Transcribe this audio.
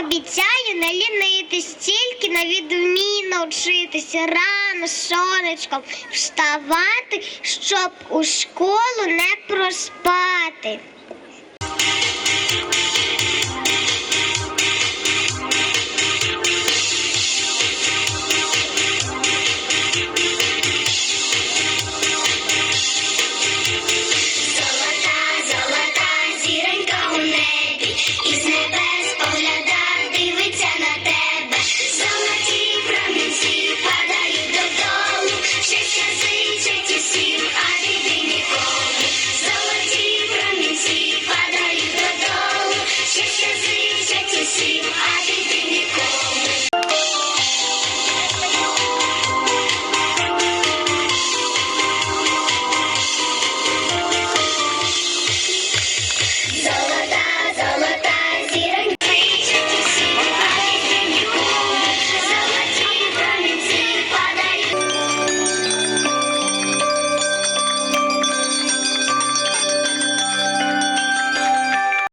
Обіцяю не лінитись, тільки на відмінно вчитись, рано сонечком вставати, щоб у школу не проспати.